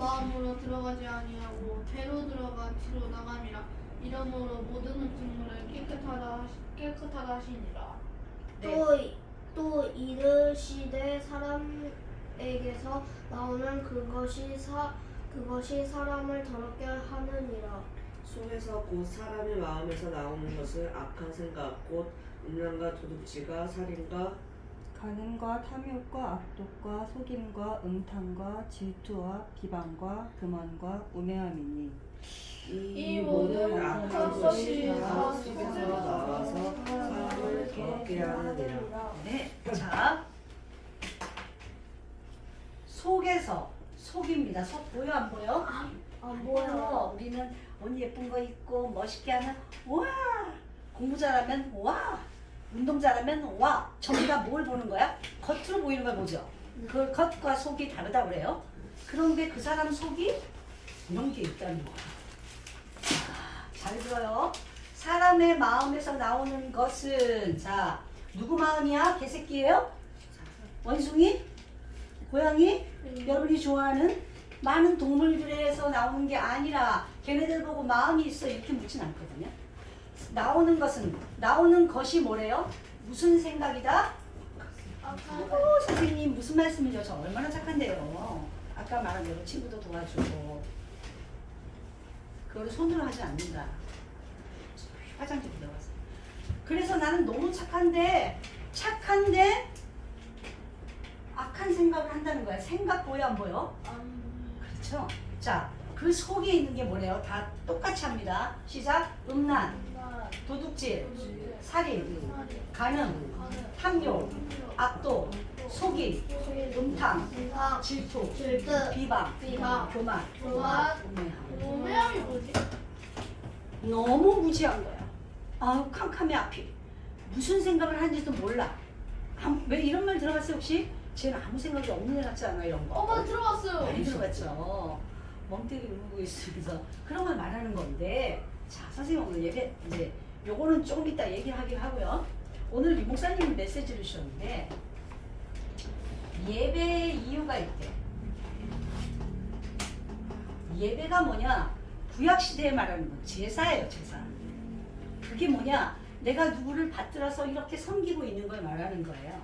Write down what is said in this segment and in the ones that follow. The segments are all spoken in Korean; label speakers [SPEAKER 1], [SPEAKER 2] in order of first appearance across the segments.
[SPEAKER 1] 마음으로 들어가지 아니하고 배로 들어가 뒤로 나감이라 이러므로 모든 음식물을 깨끗하다 깨끗하다 하시니라.
[SPEAKER 2] 네.
[SPEAKER 3] 또, 이- 또 이르시되 사람에게서 나오는 그것이 사 그것이 사람을 더럽게 하느니라.
[SPEAKER 2] 속에서 곧 사람의 마음에서 나오는 것을 악한 생각 곧 음란과 도둑질과 살인과
[SPEAKER 4] 가늠과 탐욕과 악독과 속임과 음탕과 질투와 비방과 금원과 우매함이니
[SPEAKER 2] 이,
[SPEAKER 1] 이
[SPEAKER 2] 모든 악한 것이
[SPEAKER 1] 다다
[SPEAKER 2] 속에서
[SPEAKER 1] 속에서
[SPEAKER 2] 나와서 사람을 더럽게 하느니라
[SPEAKER 5] 네, 자 속에서 속입니다. 속 보여 안 보여?
[SPEAKER 3] 안
[SPEAKER 5] 보여. 우리는 옷 예쁜 거 입고 멋있게 하면 와 공부 잘하면 와 운동 잘하면 와 전부 다뭘 보는 거야? 겉으로 보이는 걸 보죠. 그 겉과 속이 다르다 그래요. 그런 게그 사람 속이 이런 게 있다는 거야. 자, 잘 들어요. 사람의 마음에서 나오는 것은 자 누구 마음이야? 개새끼예요? 원숭이? 고양이? 여러분이 좋아하는 많은 동물들에서 나오는 게 아니라 걔네들 보고 마음이 있어 이렇게 묻진 않거든요. 나오는 것은 나오는 것이 뭐래요? 무슨 생각이다? 오, 선생님 무슨 말씀이죠? 저 얼마나 착한데요. 아까 말한 대로 친구도 도와주고 그거를 손으로 하지 않는다. 화장실 들어가서. 그래서 나는 너무 착한데 착한데 악한 생각을 한다는 거야. 생각 보여 안 보여? 그렇죠. 자, 그 속에 있는 게 뭐래요? 다 똑같이 합니다. 시작. 음란, 도둑질, 살인, 간음, 탐욕, 악독, 속임, 음탕, 질투,
[SPEAKER 1] 질투,
[SPEAKER 5] 비방,
[SPEAKER 1] 비방,
[SPEAKER 5] 교만,
[SPEAKER 1] 교만,
[SPEAKER 5] 우매함.
[SPEAKER 1] 오매함이 뭐지?
[SPEAKER 5] 너무 무지한 거야. 아우 캄캄해 앞이. 무슨 생각을 하는지도 몰라. 아무- 왜 이런 말 들어봤어요 혹시? 쟤는 아무 생각이 없는 애 같지 않아 이런 거.
[SPEAKER 1] 어머 들어갔어요.
[SPEAKER 5] 많이 들어봤죠. 멍때리 울고 있으면서 그런 걸 말하는 건데 자 선생님 오늘 예배 이제 요거는 조금 이따 얘기하긴 하고요. 오늘 유 목사님이 메시지를 주셨는데 예배의 이유가 있대. 예배가 뭐냐? 구약 시대에 말하는 건 제사예요, 제사. 그게 뭐냐? 내가 누구를 받들어서 이렇게 섬기고 있는 걸 말하는 거예요.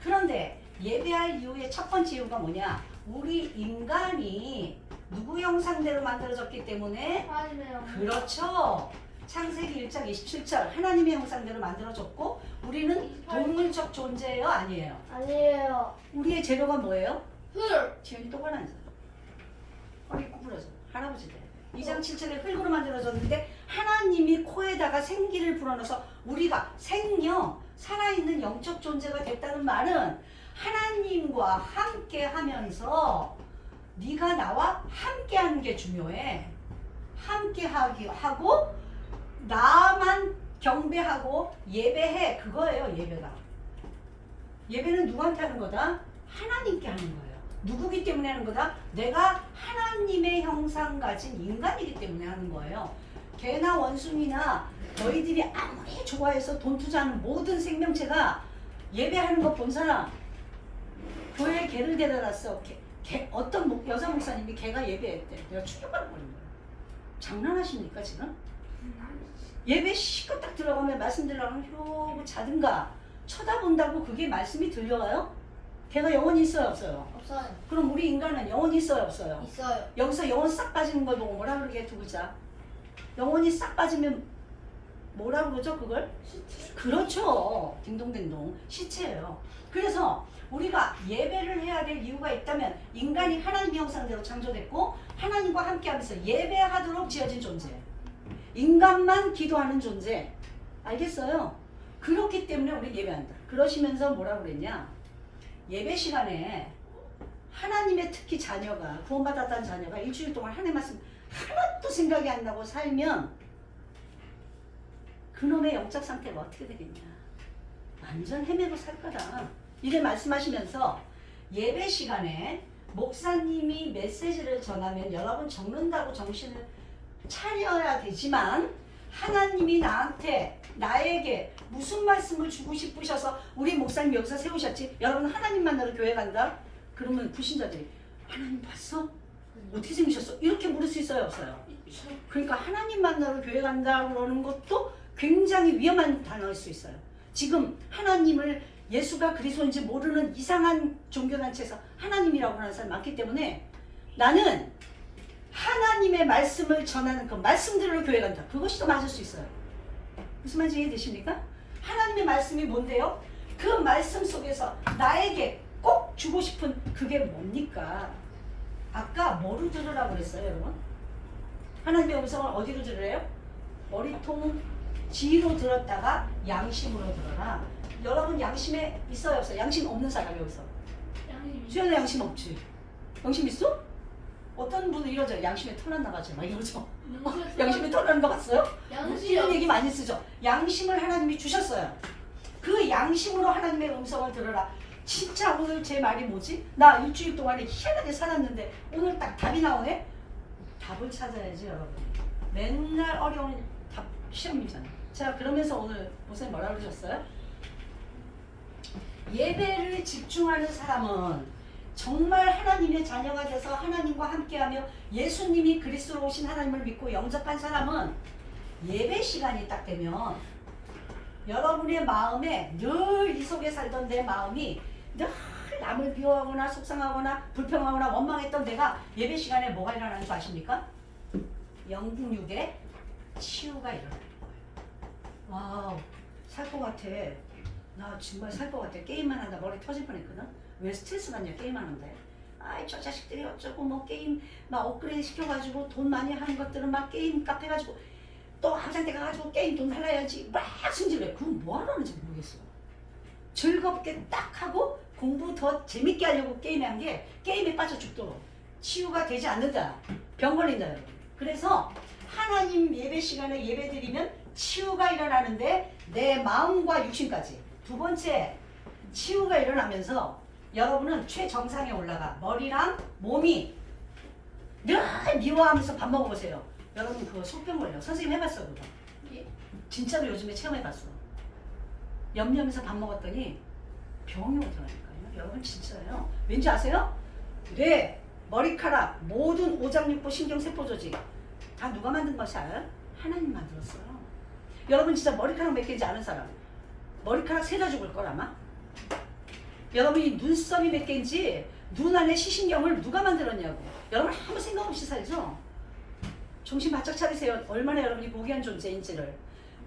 [SPEAKER 5] 그런데 예배할 이유의 첫 번째 이유가 뭐냐? 우리 인간이 누구 형상대로 만들어졌기 때문에
[SPEAKER 1] 하나님의
[SPEAKER 5] 그렇죠. 창세기 1장 27절 하나님의 형상대로 만들어졌고 우리는 동물적 존재예요, 아니에요?
[SPEAKER 3] 아니에요.
[SPEAKER 5] 우리의 재료가 뭐예요?
[SPEAKER 1] 흙.
[SPEAKER 5] 지연이 똑바로 앉아. 허리 구부러져. 할아버지 돼. 2장 7절에 흙으로 만들어졌는데 하나님이 코에다가 생기를 불어넣어서 우리가 생명, 살아있는 영적 존재가 됐다는 말은 하나님과 함께 하면서 네가 나와 함께 하는 게 중요해. 함께 하기 하고 나만 경배하고 예배해 그거예요 예배가. 예배는 누구한테 하는 거다? 하나님께 하는 거예요. 누구기 때문에 하는 거다? 내가 하나님의 형상 가진 인간이기 때문에 하는 거예요. 개나 원숭이나 너희들이 아무리 좋아해서 돈 투자하는 모든 생명체가 예배하는 거 본 사람 교회에 개를 데려갔어. 개, 개, 어떤 목- 여자 목사님이 개가 예배했대. 내가 충격받을 뻔한 거야. 장난하십니까 지금? 예배 시끄 딱 들어가면 말씀 들어가면 이러고 자든가 쳐다본다고 그게 말씀이 들려와요? 걔가 영혼이 있어요 없어요?
[SPEAKER 1] 없어요.
[SPEAKER 5] 그럼 우리 인간은 영혼이 있어요 없어요?
[SPEAKER 1] 있어요.
[SPEAKER 5] 여기서 영혼 싹 빠지는 걸 보고 뭐라 그러게 두 글자 영혼이 싹 빠지면 뭐라 그러죠 그걸? 그렇죠 딩동댕동 시체예요 그래서 우리가 예배를 해야 될 이유가 있다면 인간이 하나님 형상대로 창조됐고 하나님과 함께하면서 예배하도록 지어진 존재. 인간만 기도하는 존재. 알겠어요? 그렇기 때문에 우리 예배한다. 그러시면서 뭐라 그랬냐? 예배 시간에 하나님의 특히 자녀가 구원받았다는 자녀가 일주일 동안 하나님 말씀 하나도 생각이 안 나고 살면 그놈의 영적 상태가 어떻게 되겠냐? 완전 헤매고 살 거다 이래 말씀하시면서 예배 시간에 목사님이 메시지를 전하면 여러분 적는다고 정신을 차려야 되지만 하나님이 나한테 나에게 무슨 말씀을 주고 싶으셔서 우리 목사님 여기서 세우셨지 여러분 하나님 만나러 교회 간다 그러면 불신자들이 하나님 봤어? 어떻게 생기셨어? 이렇게 물을 수 있어요 없어요? 그러니까 하나님 만나러 교회 간다 그러는 것도 굉장히 위험한 단어일 수 있어요. 지금 하나님을 예수가 그리스도인지 모르는 이상한 종교단체에서 하나님이라고 하는 사람 많기 때문에 나는 하나님의 말씀을 전하는 그 말씀대로 교회 간다. 그것이 더 맞을 수 있어요. 무슨 말인지 이해되십니까? 하나님의 말씀이 뭔데요? 그 말씀 속에서 나에게 꼭 주고 싶은 그게 뭡니까? 아까 뭐로 들으라고 그랬어요, 여러분? 하나님의 음성을 어디로 들으래요? 머리통 지로 들었다가 양심으로 들어라. 여러분 양심에 있어요 없어요? 양심 없는 사람 여기서.
[SPEAKER 1] 양심이
[SPEAKER 5] 수연아 양심 없지? 양심 있어? 어떤 분은 이러죠. 양심에 털 났나 봐지 막 이러죠. 양심에 털 나는 거 봤어요?
[SPEAKER 1] 양심이
[SPEAKER 5] 이런 얘기 많이 쓰죠. 양심을 하나님이 주셨어요. 그 양심으로 하나님의 음성을 들어라. 진짜 오늘 제 말이 뭐지? 나 일주일 동안에 희한하게 살았는데 오늘 딱 답이 나오네? 답을 찾아야지 여러분. 맨날 어려운 답 시험이잖아요. 자 그러면서 오늘 목사님 뭐라 그러셨어요? 예배를 집중하는 사람은 정말 하나님의 자녀가 돼서 하나님과 함께하며 예수님이 그리스도로 오신 하나님을 믿고 영접한 사람은 예배 시간이 딱 되면 여러분의 마음에 늘 이 속에 살던 내 마음이 늘 남을 비워하거나 속상하거나 불평하거나 원망했던 내가 예배 시간에 뭐가 일어나는 줄 아십니까? 영육에 치유가 일어나는 거예요. 와우, 살 것 같아. 나 정말 살 것 같아. 게임만 하다 머리 터질 뻔했거든. 왜 스트레스 받냐 게임만 한다. 아이 저 자식들이 어쩌고 뭐 게임 막 업그레이드 시켜가지고 돈 많이 하는 것들은 막 게임 카페 가지고 또 화장대 가가지고 게임 돈 달라야지 막 승질내. 그건 뭐 하라는지 모르겠어. 즐겁게 딱 하고 공부 더 재밌게 하려고 게임에 한게 게임에 빠져 죽도록 치유가 되지 않는다. 병 걸린다 여러분. 그래서 하나님 예배 시간에 예배 드리면 치유가 일어나는데 내 마음과 육신까지. 두 번째 치유가 일어나면서 여러분은 최정상에 올라가 머리랑 몸이 늘 미워하면서 밥 먹어보세요. 여러분 그거 속병 걸려. 선생님 해봤어 그거.
[SPEAKER 1] 예.
[SPEAKER 5] 진짜로 요즘에 체험해봤어. 염려하면서 밥 먹었더니 병이 오더라니까요. 여러분 진짜예요. 왠지 아세요? 뇌, 머리카락, 모든 오장육부, 신경세포 조직 다 누가 만든 것이 알아요? 하나님 만들었어요. 여러분 진짜 머리카락 몇 개인지 아는 사람? 머리카락 세다 죽을 걸 아마? 여러분이 눈썹이 몇 개인지 눈 안에 시신경을 누가 만들었냐고. 여러분 아무 생각 없이 살죠? 정신 바짝 차리세요. 얼마나 여러분이 고귀한 존재인지를.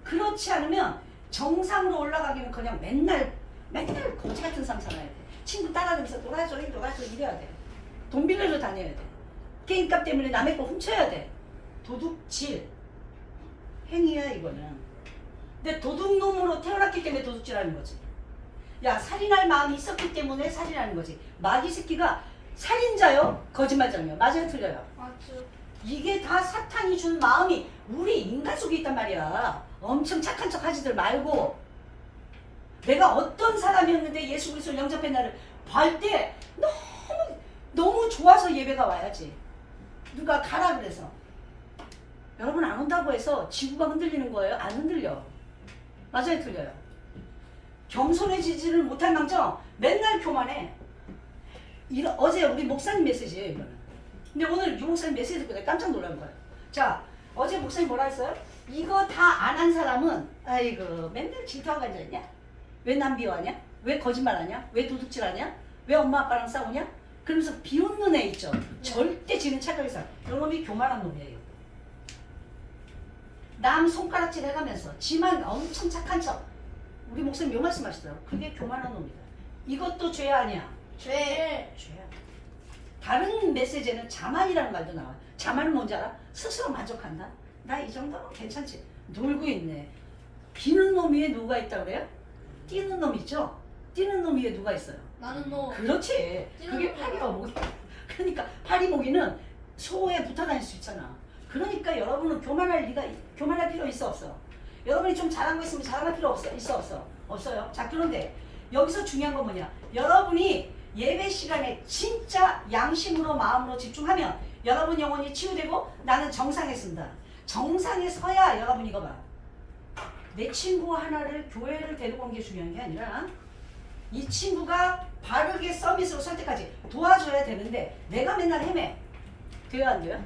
[SPEAKER 5] 그렇지 않으면 정상으로 올라가기는 그냥 맨날 맨날 거지 같은 삶 살아야 돼. 친구 따라다니면서 놀아줘, 놀아줘 이래야 돼. 돈 빌려줘 다녀야 돼. 게임값 때문에 남의 거 훔쳐야 돼. 도둑질. 행위야 이거는. 근데 도둑놈으로 태어났기 때문에 도둑질하는 거지. 야 살인할 마음이 있었기 때문에 살인하는 거지. 마귀 새끼가 살인자요? 거짓말장이요. 맞아요 틀려요?
[SPEAKER 1] 맞죠.
[SPEAKER 5] 이게 다 사탄이 준 마음이 우리 인간 속에 있단 말이야. 엄청 착한 척 하지들 말고 내가 어떤 사람이었는데 예수 그리스도 영접한 나를 볼 때 너무 너무 좋아서 예배가 와야지. 누가 가라 그래서 여러분 안 온다고 해서 지구가 흔들리는 거예요? 안 흔들려. 맞아요, 틀려요. 겸손해지지를 못할 망정 맨날 교만해. 이러, 어제 우리 목사님 메시지예요, 이거는. 근데 오늘 유 목사님 메시지 듣고 내가 깜짝 놀란 거예요. 자, 어제 목사님 뭐라 했어요? 이거 다 안 한 사람은 아이고 맨날 질투하고 앉아있냐? 왜 남 비워하냐? 왜 거짓말하냐? 왜 도둑질하냐? 왜 엄마 아빠랑 싸우냐? 그러면서 비웃는 애 있죠. 절대 지는 착각이 사. 이놈이 교만한 놈이에요. 남 손가락질 해가면서 지만 엄청 착한 척. 우리 목사님 요 말씀 하시더라고. 그게 교만한 놈이다. 이것도 죄 아니야.
[SPEAKER 1] 죄.
[SPEAKER 5] 죄야. 다른 메시지에는 자만이라는 말도 나와. 자만은 뭔지 알아? 스스로 만족한다. 나 이 정도면 괜찮지. 놀고 있네. 비는 놈 위에 누가 있다 그래요? 뛰는 놈 있죠? 뛰는 놈 위에 누가 있어요?
[SPEAKER 1] 나는 너.
[SPEAKER 5] 그렇지.
[SPEAKER 1] 뛰는
[SPEAKER 5] 그게
[SPEAKER 1] 놈.
[SPEAKER 5] 파리와 목이. 그러니까 파리목이는 소에 붙어 다닐 수 있잖아. 그러니까 여러분은 교만할 리가 교만할 필요 있어 없어? 여러분이 좀 잘한 거 있으면 자랑할 필요 없어 있어 없어? 없어요. 자 그런데 여기서 중요한 건 뭐냐? 여러분이 예배 시간에 진짜 양심으로 마음으로 집중하면 여러분 영혼이 치유되고 나는 정상에 쓴다. 정상에 서야 여러분 이거 봐. 내 친구 하나를 교회를 데리고 온 게 중요한 게 아니라 이 친구가 바르게 서밋으로 설 때까지 도와줘야 되는데 내가 맨날 헤매. 돼요 안 돼요?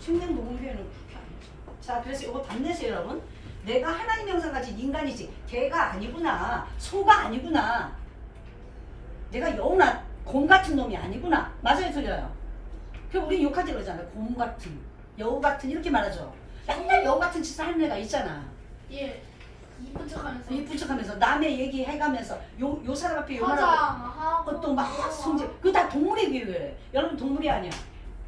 [SPEAKER 5] 생명 녹음교회는 그렇게 아니죠. 자 그래서 이거 답내세요 여러분. 내가 하나님 형상 가진 인간이지. 개가 아니구나. 소가 아니구나. 내가 여우나 곰 같은 놈이 아니구나. 맞아요 틀려요? 그 우리 때 그러잖아요. 곰 같은 여우 같은 이렇게 말하죠. 약간 여우 같은 짓을 하는 애가 있잖아.
[SPEAKER 1] 예. 이쁜 척하면서.
[SPEAKER 5] 이쁜 척하면서 남의 얘기 해가면서 요, 요 사람 앞에 요말하고
[SPEAKER 1] 화장하고.
[SPEAKER 5] 그것도 막 성질 그거 다 동물에 비유해 여러분 동물이 아니야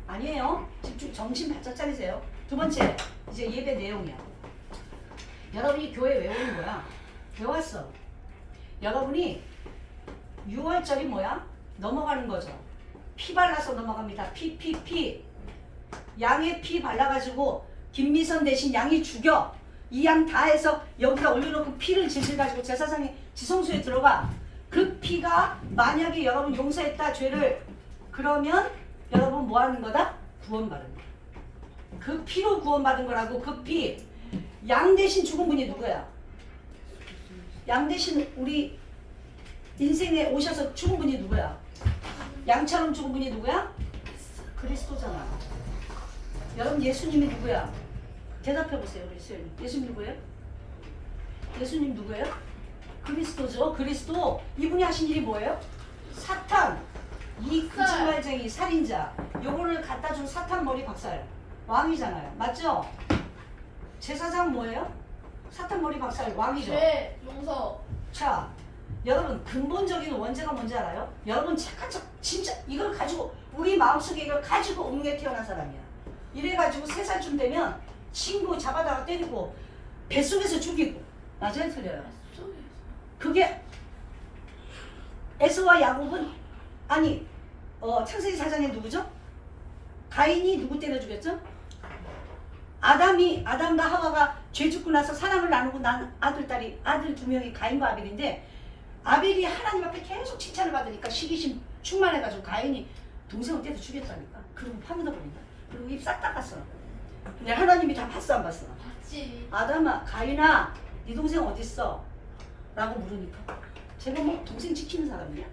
[SPEAKER 5] 아니에요. 집중 정신 바짝 차리세요. 두 번째 이제 예배 내용이야. 여러분이 교회 왜 오는 거야? 왜 왔어? 여러분이 6월절이 뭐야? 넘어가는 거죠. 피 발라서 넘어갑니다. 피 피 피. 양의 피 발라가지고 김미선 대신 양이 죽여. 이 양 다 해서 여기다 올려놓고 피를 질질 가지고 제사장이 지성소에 들어가. 그 피가 만약에 여러분 용서했다 죄를. 그러면 여러분 뭐 하는 거다? 구원받은 거야. 그 피로 구원받은 거라고 그 피. 양 대신 죽은 분이 누구야? 양 대신 우리 인생에 오셔서 죽은 분이 누구야? 양처럼 죽은 분이 누구야? 그리스도잖아. 여러분 예수님이 누구야? 대답해 보세요, 우리 수연이. 예수님 누구예요? 예수님 누구예요? 그리스도죠. 그리스도. 이분이 하신 일이 뭐예요? 사탄. 이 거짓말쟁이 살인자. 요거를 갖다 준 사탄 머리 박살. 왕이잖아요. 맞죠? 제사장 뭐예요? 사탄 머리 박살 왕이죠.
[SPEAKER 1] 죄 용서
[SPEAKER 5] 자, 여러분 근본적인 원죄가 뭔지 알아요? 여러분 착한 척 진짜 이걸 가지고 우리 마음속에 이걸 가지고 옥내 태어난 사람이야. 이래가지고 세 살쯤 되면 친구 잡아다가 때리고 뱃속에서 죽이고 맞아요 틀려요? 그게 에서와 야곱은 아니 어, 창세기 사장이 누구죠? 가인이 누구 때려 죽였죠? 아담이 아담과 하와가 죄 짓고 나서 사랑을 나누고 난 아들 딸이 아들 두 명이 가인과 아벨인데 아벨이 하나님 앞에 계속 칭찬을 받으니까 시기심 충만해가지고 가인이 동생을 때려 죽였다니까 그리고 파묻어 버린다 그리고 입 싹 닦았어 근데 하나님이 다 봤어 안 봤어?
[SPEAKER 1] 봤지
[SPEAKER 5] 아담아 가인아 네 동생 어딨어? 라고 물으니까 제가 뭐 동생 지키는 사람이야?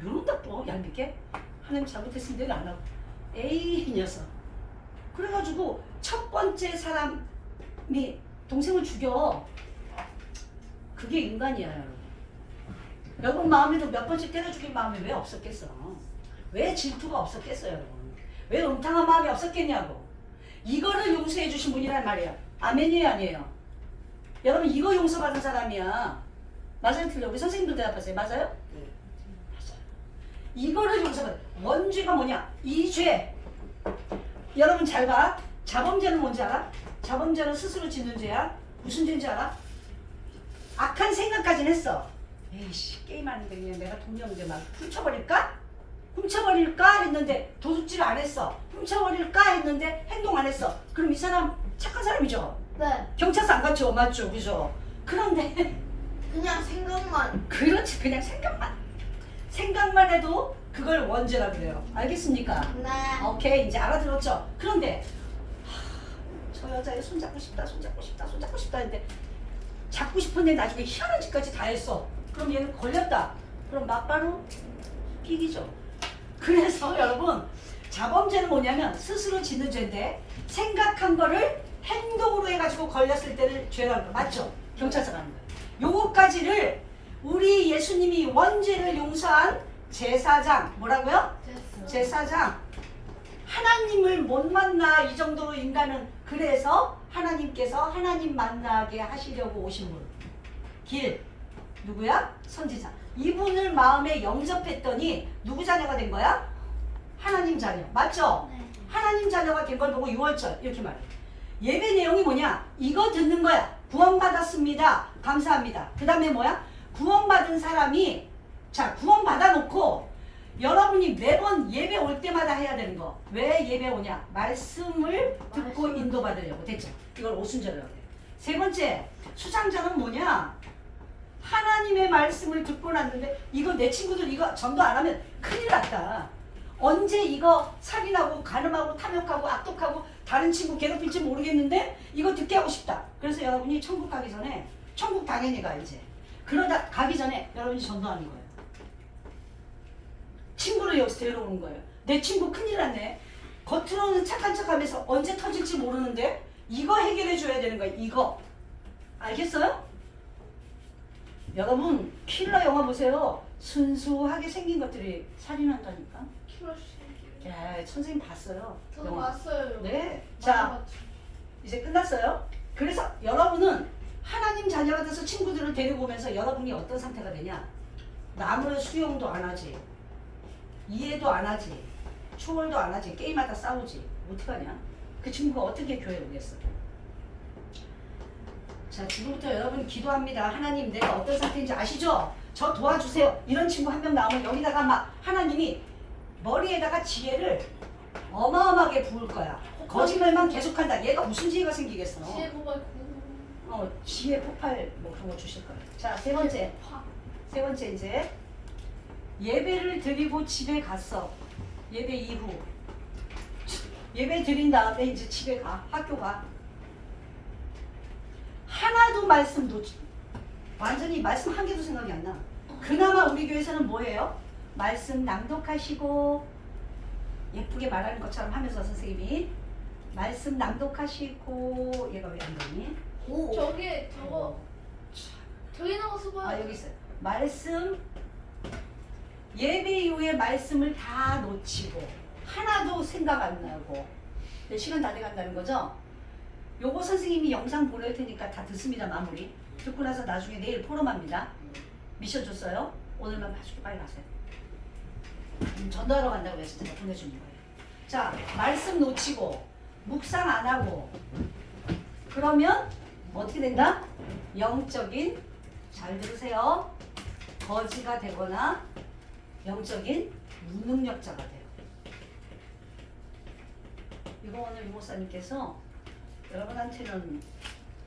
[SPEAKER 5] 이런다 또 얄밉게? 하나님 잘못했으면 내가 안 하고. 에이 이 녀석. 그래가지고 첫 번째 사람이 동생을 죽여. 그게 인간이야 여러분. 여러분 마음에도 몇 번째 때려 죽인 마음이 왜 없었겠어? 왜 질투가 없었겠어요 여러분? 왜 음탕한 마음이 없었겠냐고. 이거를 용서해 주신 분이란 말이야. 아멘이에요 아니에요? 여러분 이거 용서받은 사람이야. 맞아요 틀려. 우리 선생님도 대답하세요. 맞아요?
[SPEAKER 2] 네.
[SPEAKER 5] 이거를 용서받 원죄가 뭐냐? 이 죄. 여러분 잘 봐 자범죄는 뭔지 알아? 자범죄는 스스로 짓는 죄야? 무슨 죄인지 알아? 악한 생각까지는 했어. 에이씨 게임하는데 그냥 내가 돈이 없는데 막 훔쳐버릴까? 훔쳐버릴까? 했는데 도둑질 안 했어. 훔쳐버릴까? 했는데 행동 안 했어. 그럼 이 사람 착한 사람이죠?
[SPEAKER 3] 네.
[SPEAKER 5] 경찰서 안 갔죠? 맞죠? 그죠? 그런데
[SPEAKER 3] 그냥 생각만.
[SPEAKER 5] 그렇지. 그냥 생각만 생각만 해도 그걸 원죄라 그래요 알겠습니까?
[SPEAKER 3] 네.
[SPEAKER 5] 오케이 이제 알아들었죠? 그런데 하, 저 여자애 손잡고 싶다 손잡고 싶다 손잡고 싶다 했는데 잡고 싶은데 나중에 희한한 짓까지 다 했어 그럼 얘는 걸렸다 그럼 막바로 픽이죠 그래서 여러분 자범죄는 뭐냐면 스스로 짓는 죄인데 생각한 거를 행동으로 해가지고 걸렸을 때를 죄라는 거 맞죠? 경찰서 가는 거예요 요거까지를 우리 예수님이 원죄를 용서한 제사장 뭐라고요? 제사장 하나님을 못 만나 이 정도로 인간은 그래서 하나님께서 하나님 만나게 하시려고 오신 분. 길 누구야? 선지자. 이분을 마음에 영접했더니 누구 자녀가 된 거야? 하나님 자녀. 맞죠?
[SPEAKER 1] 네.
[SPEAKER 5] 하나님 자녀가 된 걸 보고 6월절 이렇게 말해. 예배 내용이 뭐냐? 이거 듣는 거야. 구원받았습니다. 감사합니다. 그 다음에 뭐야? 구원받은 사람이 자 구원받아 놓고 여러분이 매번 예배 올 때마다 해야 되는 거. 왜 예배 오냐? 말씀을 듣고
[SPEAKER 1] 말씀.
[SPEAKER 5] 인도받으려고. 됐죠? 이걸 오순절이라고 해. 세 번째, 수장자는 뭐냐? 하나님의 말씀을 듣고 났는데 이거 내 친구들 이거 전도 안 하면 큰일 났다. 언제 이거 살인하고 간음하고 탐욕하고 악독하고 다른 친구 괴롭힐지 모르겠는데 이거 듣게 하고 싶다. 그래서 여러분이 천국 가기 전에 천국 당연히 가야지. 그러다 가기 전에 여러분이 전도하는 거예요. 친구를 여기서 데려오는 거예요. 내 친구 큰일 났네. 겉으로는 착한 척 하면서 언제 터질지 모르는데 이거 해결해 줘야 되는 거야. 이거 알겠어요? 여러분 킬러 영화 보세요. 순수하게 생긴 것들이 살인한다니까.
[SPEAKER 1] 키로시.
[SPEAKER 5] 야 선생님 봤어요.
[SPEAKER 1] 저도
[SPEAKER 5] 영화.
[SPEAKER 1] 왔어요.
[SPEAKER 5] 네. 자
[SPEAKER 1] 봤죠.
[SPEAKER 5] 이제 끝났어요. 그래서 여러분은 하나님 자녀가 돼서 친구들을 데리고 오면서 여러분이 어떤 상태가 되냐? 나무를 수용도 안 하지. 이해도 안 하지. 초월도 안 하지. 게임하다 싸우지. 어떡하냐? 그 친구가 어떻게 교회 오겠어? 자, 지금부터 여러분 기도합니다. 하나님, 내가 어떤 상태인지 아시죠? 저 도와주세요. 이런 친구 한 명 나오면 여기다가 막 하나님이 머리에다가 지혜를 어마어마하게 부을 거야. 거짓말만 계속한다. 얘가 무슨 지혜가 생기겠어?
[SPEAKER 1] 지혜 고발 구.
[SPEAKER 5] 어, 지혜 폭발 뭐 그런 거 주실 거예요. 자, 세 번째.
[SPEAKER 1] 파.
[SPEAKER 5] 세 번째 이제 예배를 드리고 집에 갔어. 예배 이후. 예배 드린 다음에 이제 집에 가. 학교 가. 하나도 말씀 놓치. 완전히 말씀 한 개도 생각이 안 나. 그나마 우리 교회에서는 뭐예요? 말씀 낭독하시고 예쁘게 말하는 것처럼 하면서 선생님이 말씀 낭독하시고 얘가 왜 안 되니?
[SPEAKER 3] 오.
[SPEAKER 1] 저기 저거 저기 나가서 봐.
[SPEAKER 5] 아 여기 있어요. 말씀 예배 이후에 말씀을 다 놓치고 하나도 생각 안 나고 네, 시간 다 돼간다는 거죠. 요거 선생님이 영상 보낼 테니까 다 듣습니다 마무리. 듣고 나서 나중에 내일 포럼합니다. 미션 줬어요. 오늘만 봐주고 빨리 가세요. 음, 전도하러 간다고 해서 제가 보내주는 거예요. 자 말씀 놓치고 묵상 안 하고 그러면 어떻게 된다? 영적인 잘 들으세요. 거지가 되거나 영적인 무능력자가 돼요. 이거 오늘 이목사님께서 여러분한테는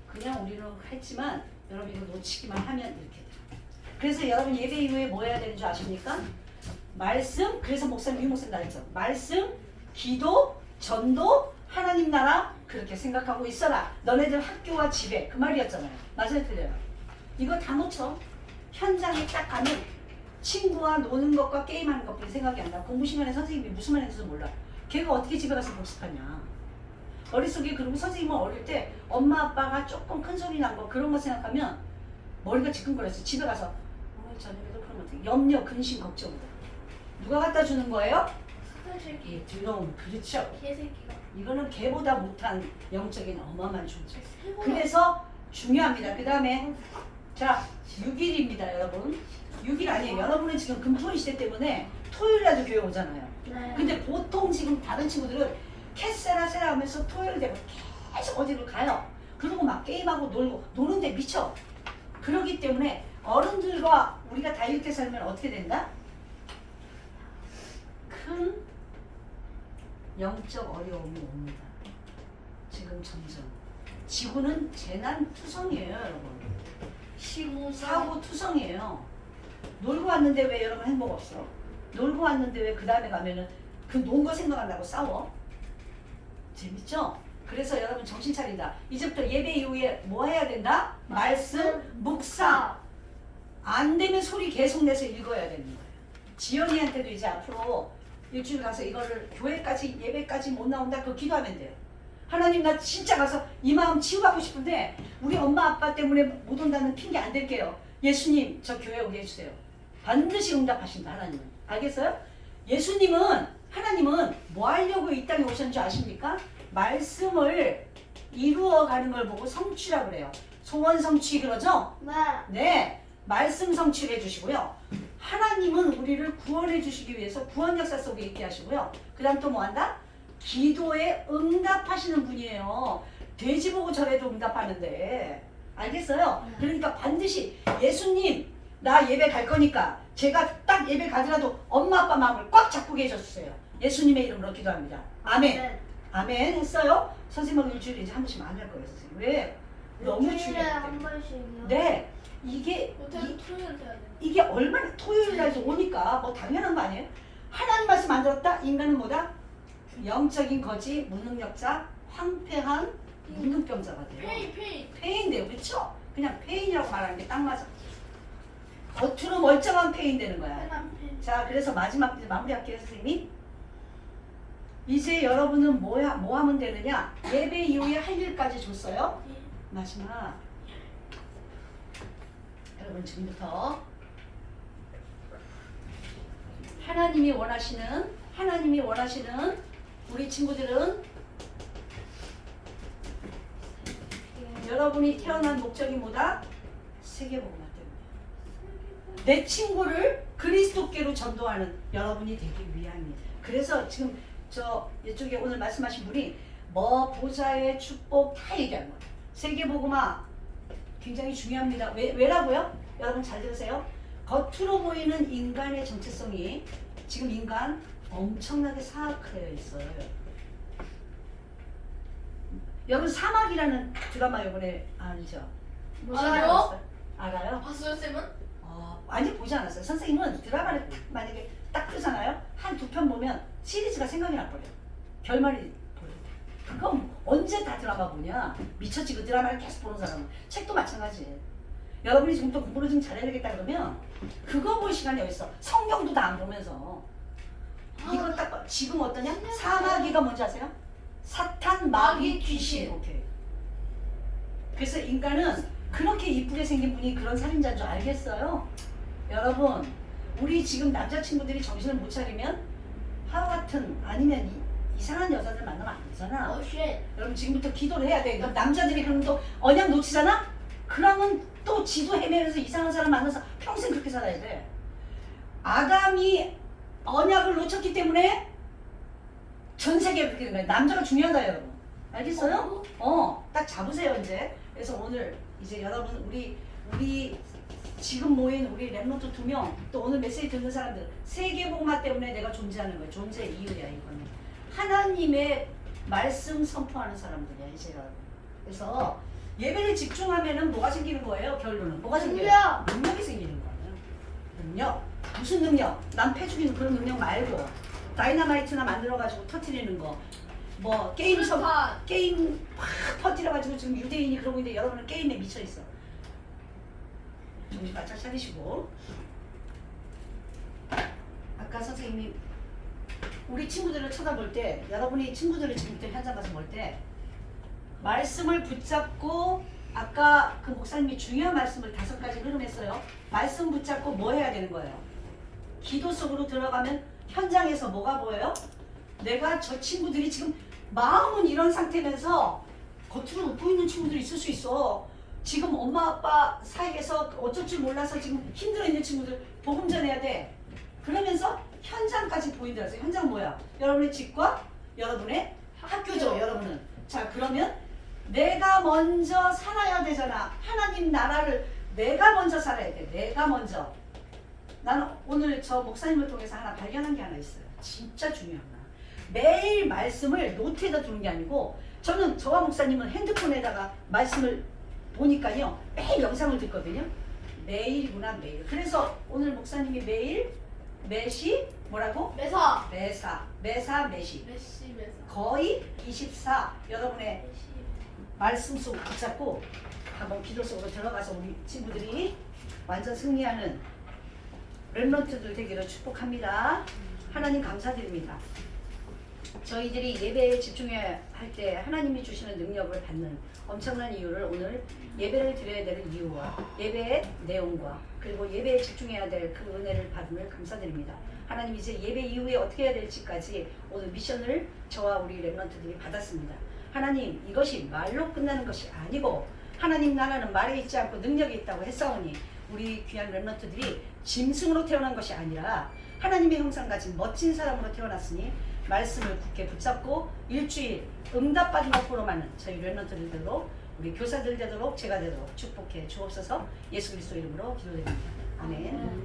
[SPEAKER 5] 그냥 우리는 했지만 여러분 이거 놓치기만 하면 이렇게 돼요. 그래서 여러분 예배 이후에 뭐 해야 되는 줄 아십니까? 말씀, 그래서 목사님, 유 목사님 나랬죠. 말씀, 기도, 전도, 하나님 나라 그렇게 생각하고 있어라. 너네들 학교와 집에 그 말이었잖아요. 맞아요, 틀려요. 이거 다 놓쳐. 현장에 딱 가면 친구와 노는 것과 게임하는 것뿐이 생각이 안 나. 공부 시간에 선생님이 무슨 말 했는지도 몰라. 걔가 어떻게 집에 가서 복습하냐. 머릿속에 그리고 선생님은 어릴 때 엄마 아빠가 조금 큰 소리 난 거 그런 거 생각하면 머리가 지끈거렸어. 집에 가서 어머니 저녁에도 그러면 어떻게 염려, 근심, 걱정이다. 누가 갖다 주는 거예요?
[SPEAKER 1] 사탄 새끼.
[SPEAKER 5] 이 드럼 그렇죠.
[SPEAKER 1] 개새끼가.
[SPEAKER 5] 이거는 개보다 못한 영적인 어마어마한 존재. 그래서 중요합니다. 그 다음에 자 6일입니다 여러분. 6일 아니에요. 여러분은 지금 금토일 시대 때문에 토요일에도 교회 오잖아요.
[SPEAKER 1] 네.
[SPEAKER 5] 근데 보통 지금 다른 친구들은 캐세라 세라 하면서 토요일 되면 계속 어디를 가요. 그리고 막 게임하고 놀고 노는데 미쳐. 그러기 때문에 어른들과 우리가 다 이렇게 살면 어떻게 된다? 큰 영적 어려움이 옵니다. 지금 점점 지구는 재난 투성이에요, 여러분.
[SPEAKER 1] 시구
[SPEAKER 5] 사고 투성이에요. 놀고 왔는데 왜 여러분 행복 없어? 놀고 왔는데 왜 그 다음에 가면은 그 논 거 생각한다고 싸워? 재밌죠? 그래서 여러분 정신 차린다. 이제부터 예배 이후에 뭐 해야 된다? 말씀, 묵상. 안 되면 소리 계속 내서 읽어야 되는 거예요. 지연이한테도 이제 앞으로 일주일 가서 이거를 교회까지 예배까지 못 나온다 그 기도하면 돼요. 하나님 나 진짜 가서 이 마음 치유하고 싶은데 우리 엄마 아빠 때문에 못 온다는 핑계 안 댈게요. 예수님 저 교회 오게 해주세요. 반드시 응답하신다 하나님은. 알겠어요? 예수님은 하나님은 뭐 하려고 이 땅에 오셨는 줄 아십니까? 말씀을 이루어가는 걸 보고 성취라 그래요. 소원 성취 그러죠?
[SPEAKER 3] 네.
[SPEAKER 5] 네, 말씀 성취를 해주시고요. 하나님은 우리를 구원해 주시기 위해서 구원 역사 속에 있게 하시고요. 그 다음 또 뭐 한다? 기도에 응답하시는 분이에요. 돼지 보고 절에도 응답하는데. 알겠어요? 그러니까 반드시 예수님, 나 예배 갈 거니까 제가 딱 예배 가더라도 엄마 아빠 마음을 꽉 잡고 계셨어요. 예수님의 이름으로 기도합니다. 아멘.
[SPEAKER 3] 네.
[SPEAKER 5] 아멘 했어요? 선생님하고 일주일에 이제 한 번씩 안할 거예요, 선생님. 왜? 너무
[SPEAKER 3] 일주일에
[SPEAKER 5] 중요해요.
[SPEAKER 3] 한.
[SPEAKER 5] 네, 이게 이,
[SPEAKER 1] 토요일 돼야 돼.
[SPEAKER 5] 이게 얼마나 토요일 날 오니까 뭐 당연한 거 아니에요? 하나님 말씀 안 들었다? 인간은 뭐다? 영적인 거지, 무능력자, 황폐한 무능병자가 돼요.
[SPEAKER 1] 페이 페이.
[SPEAKER 5] 폐인돼요, 그렇죠? 그냥 폐인이라고 말하는 게 딱 맞아. 겉으로 멀쩡한 폐인 되는 거야. 자, 그래서 마지막 이제 마무리할게요, 선생님이. 이제 여러분은 뭐야 뭐 하면 되느냐? 예배 이후에 할 일까지 줬어요. 마지막 여러분 지금부터 하나님이 원하시는 하나님이 원하시는 우리 친구들은 여러분이 태어난 목적이 뭐다? 세계복음화 때문에 내 친구를 그리스도께로 전도하는 여러분이 되기 위함이에요. 그래서 지금 저 이쪽에 오늘 말씀하신 분이 뭐 보좌의 축복 다 얘기하는 거예요. 세계복음화 굉장히 중요합니다. 왜, 왜라고요? 여러분 잘 들으세요. 겉으로 보이는 인간의 정체성이 지금 인간 엄청나게 사악해져 있어요. 여러분 사막이라는 드라마 이번에 알죠? 알아요? 알아요?
[SPEAKER 1] 봤어요 쌤은?
[SPEAKER 5] 어, 아니 보지 않았어요. 선생님은 드라마를 딱 만약에 딱 뜨잖아요. 한 두 편 보면 시리즈가 생각이 나버려요. 결말이 보여요. 그건 언제 다 드라마 보냐? 미쳤지 그 드라마를 계속 보는 사람은. 책도 마찬가지예요. 여러분이 지금 또 공부를 좀 잘해야 되겠다 그러면 그거 볼 시간이 어딨어. 성경도 다 안 보면서. 이거 딱 봐. 지금 어떠냐? 사마귀가 뭔지 아세요? 사탄, 마귀, 귀신. 오케이. 그래서 인간은 그렇게 이쁘게 생긴 분이 그런 살인자인 줄 알겠어요? 여러분, 우리 지금 남자친구들이 정신을 못 차리면 하와 같은 아니면 이, 이상한 여자들 만나면 안 되잖아.
[SPEAKER 1] 어 쉣.
[SPEAKER 5] 여러분 지금부터 기도를 해야 돼. 그럼 남자들이 그러면 또 언약 놓치잖아? 그러면 또 지도 헤매면서 이상한 사람 만나서 평생 그렇게 살아야 돼. 아담이 언약을 놓쳤기 때문에 전 세계가 그렇게 된 거야. 남자가 중요하다 여러분. 알겠어요? 어, 딱 잡으세요 이제. 그래서 오늘 이제 여러분 우리 우리 지금 모인 우리 랩노트 두 명, 또 오늘 메시지 듣는 사람들 세계복마 때문에 내가 존재하는 거야. 존재 이유야 이거는. 하나님의 말씀 선포하는 사람들이야 이제 여러분. 그래서 예배를 집중하면은 뭐가 생기는 거예요? 결론은 뭐가 생겨요?
[SPEAKER 1] 능력.
[SPEAKER 5] 능력이 생기는 거예요. 능력. 무슨 능력? 남 패죽이는 그런 능력 말고 다이나마이트나 만들어가지고 터트리는 거. 뭐 게임 선
[SPEAKER 1] 술탄.
[SPEAKER 5] 게임 팍 퍼뜨려가지고 지금 유대인이 그러고 있는데 여러분은 게임에 미쳐 있어. 정신 바짝 차리시고. 아까 선생님이 우리 친구들을 쳐다볼 때 여러분이 친구들을 지금부터 현장 가서 볼때 말씀을 붙잡고 아까 그 목사님이 중요한 말씀을 다섯 가지 흐름했어요. 말씀 붙잡고 뭐 해야 되는 거예요? 기도 속으로 들어가면 현장에서 뭐가 보여요? 내가 저 친구들이 지금 마음은 이런 상태면서 겉으로 못 보이는 친구들이 있을 수 있어. 지금 엄마 아빠 사이에서 어쩔 줄 몰라서 지금 힘들어 있는 친구들 복음 전해야 돼. 그러면서 현장까지 보인다 그래서 현장 뭐야? 여러분의 집과 여러분의 학교죠. 여러분은. 자 그러면 내가 먼저 살아야 되잖아. 하나님 나라를 내가 먼저 살아야 돼. 내가 먼저. 나는 오늘 저 목사님을 통해서 하나 발견한 게 하나 있어요. 진짜 중요한 거야. 매일 말씀을 노트에다 두는 게 아니고 저는 저와 목사님은 핸드폰에다가 말씀을 보니까요 매일 영상을 듣거든요. 매일구나 매일. 그래서 오늘 목사님이 매일 매시 뭐라고?
[SPEAKER 1] 매사.
[SPEAKER 5] 매사 매사 매시
[SPEAKER 1] 메시 매사.
[SPEAKER 5] 거의 24 여러분의
[SPEAKER 1] 메시.
[SPEAKER 5] 말씀 속 붙잡고 한번 기도 속으로 들어가서 우리 친구들이 완전 승리하는 랩런트들 되기를 축복합니다. 하나님 감사드립니다. 저희들이 예배에 집중해야 할때 하나님이 주시는 능력을 받는 엄청난 이유를 오늘 예배를 드려야 되는 이유와 예배의 내용과 그리고 예배에 집중해야 될 그 은혜를 받음을 감사드립니다. 하나님 이제 예배 이후에 어떻게 해야 될지까지 오늘 미션을 저와 우리 랩런트들이 받았습니다. 하나님 이것이 말로 끝나는 것이 아니고 하나님 나라는 말에 있지 않고 능력이 있다고 했사오니 우리 귀한 랩런트들이 짐승으로 태어난 것이 아니라 하나님의 형상 가진 멋진 사람으로 태어났으니 말씀을 굳게 붙잡고 일주일 응답받은 것으로만은 저희 랩런트들 되도록 우리 교사들 되도록 제가 되도록 축복해 주옵소서 예수 그리스도 이름으로 기도드립니다. 아멘.